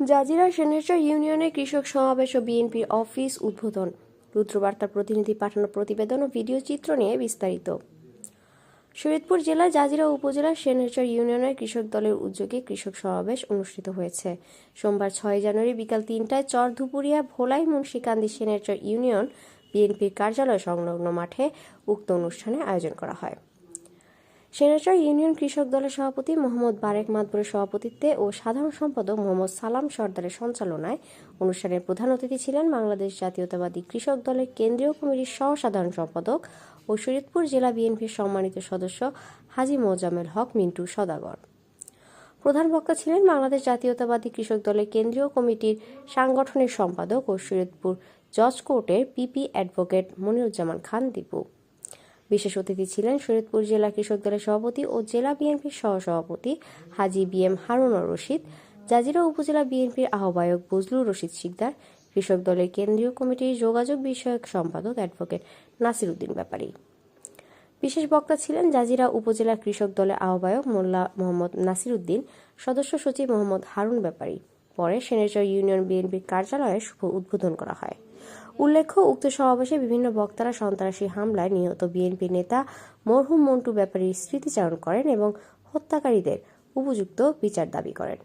Jazeera সেনেটার ইউনিয়নে কৃষক সমাবেশ ও বিএনপির অফিস উদ্বোধন। রুদ্রবার্তার প্রতিনিধি পাঠানো প্রতিবেদন ও ভিডিও চিত্র নিয়ে বিস্তারিত। শরীয়তপুর জেলার জাজিরা উপজেলার সেনেটার ইউনিয়নের কৃষক দলের উদ্যোগে কৃষক সমাবেশ অনুষ্ঠিত হয়েছে। সোমবার ছয় জানুয়ারি বিকাল তিনটায় চর ধুপুরিয়া ভোলাই মুন্সিকান্দি সেনেটার ইউনিয়ন বিএনপির কার্যালয় সংলগ্ন মাঠে উক্ত অনুষ্ঠানে আয়োজন করা হয়। সেনেটার ইউনিয়ন কৃষক দলের সভাপতি মোহাম্মদ বারেক মাদবরের সভাপতিত্বে ও সাধারণ সম্পাদক মোহাম্মদ সালাম সর্দারের সঞ্চালনায় অনুষ্ঠানের প্রধান অতিথি ছিলেন বাংলাদেশ জাতীয়তাবাদী কৃষক দলের কেন্দ্রীয় কমিটির সহ সাধারণ সম্পাদক ও শরীয়তপুর জেলা বিএনপির সম্মানিত সদস্য হাজী মোজামেল হক মিন্টু সদাগর। প্রধান বক্তা ছিলেন বাংলাদেশ জাতীয়তাবাদী কৃষক দলের কেন্দ্রীয় কমিটির সাংগঠনিক সম্পাদক ও শরীয়তপুর জজ কোর্টের পিপি অ্যাডভোকেট মনিরুজ্জামান খান দীপু। বিশেষ অতিথি ছিলেন শরীয়তপুর জেলা কৃষক দলের সভাপতি ও জেলা বিএনপির সহসভাপতি Haji B M Harunur Rashid, Jazeera উপজেলা বিএনপির আহ্বায়ক বজলুর রশিদ শিকদার, কৃষক দলের কেন্দ্রীয় কমিটির যোগাযোগ বিষয়ক সম্পাদক অ্যাডভোকেট নাসির উদ্দিন ব্যাপারী। বিশেষ বক্তা ছিলেন জাজিরা উপজেলা কৃষক দলের আহ্বায়ক মোল্লা মোহাম্মদ নাসির উদ্দিন, সদস্য সচিব মোহাম্মদ হারুন ব্যাপারী। পরে সেনেচর ইউনিয়ন বিএনপির কার্যালয়ে শুভ উদ্বোধন করা হয়। উল্লেখ্য, উক্ত সমাবেশে বিভিন্ন বক্তারা সন্ত্রাসী হামলায় নিহত বিএনপি নেতা মরহুম মন্টু ব্যাপারী স্মৃতিচারণ করেন এবং হত্যাকারীদের উপযুক্ত বিচার দাবি করেন।